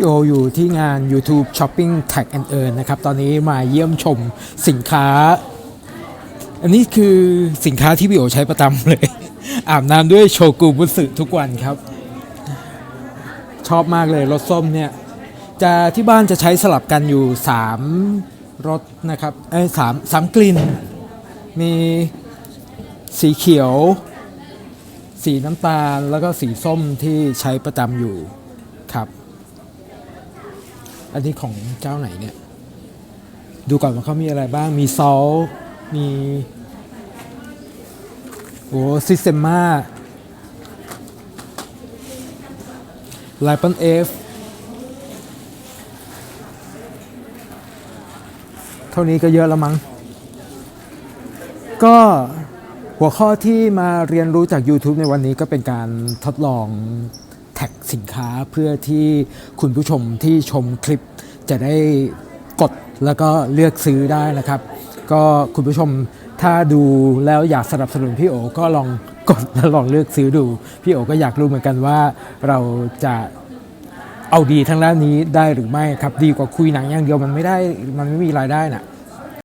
พี่โออยู่ที่งาน YouTube Shopping Tag and Earn นะครับ ตอนนี้มาเยี่ยมชมสินค้า อันนี้คือสินค้าที่พี่โอใช้ประจำเลย อาบน้ำด้วยโชกุบุสึทุกวันครับ ชอบมากเลยรสส้มเนี่ย จะที่บ้านจะใช้สลับกันอยู่ 3รสนะครับเอ้สามสามกลิ่น มีสีเขียว สีน้ำตาลแล้วก็สีส้มที่ใช้ประจำอยู่ครับ อันนี้ของเจ้าไหนเนี่ย ดูก่อนว่าเขามีอะไรบ้าง มีซอลมีโอ้ซิสเ e มาไลปอนเอฟเท่านี้ก็เยอะแล้วมั้ง ก็หัวข้อที่มาเรียนรู้จาก YouTube ในวันนี้ก็เป็นการทดลอง แท็กสินค้าเพื่อที่คุณผู้ชมที่ชมคลิปจะได้กดแล้วก็เลือกซื้อได้นะครับ ก็คุณผู้ชมถ้าดูแล้วอยากสนับสนุนพี่โอก็ลองกดแล้วลองเลือกซื้อดู พี่โอก็อยากรู้เหมือนกันว่าเราจะเอาดีทางด้านนี้ได้หรือไม่ครับ ดีกว่าคุยหนังอย่างเดียวมันไม่ได้มันไม่มีรายได้น่ะ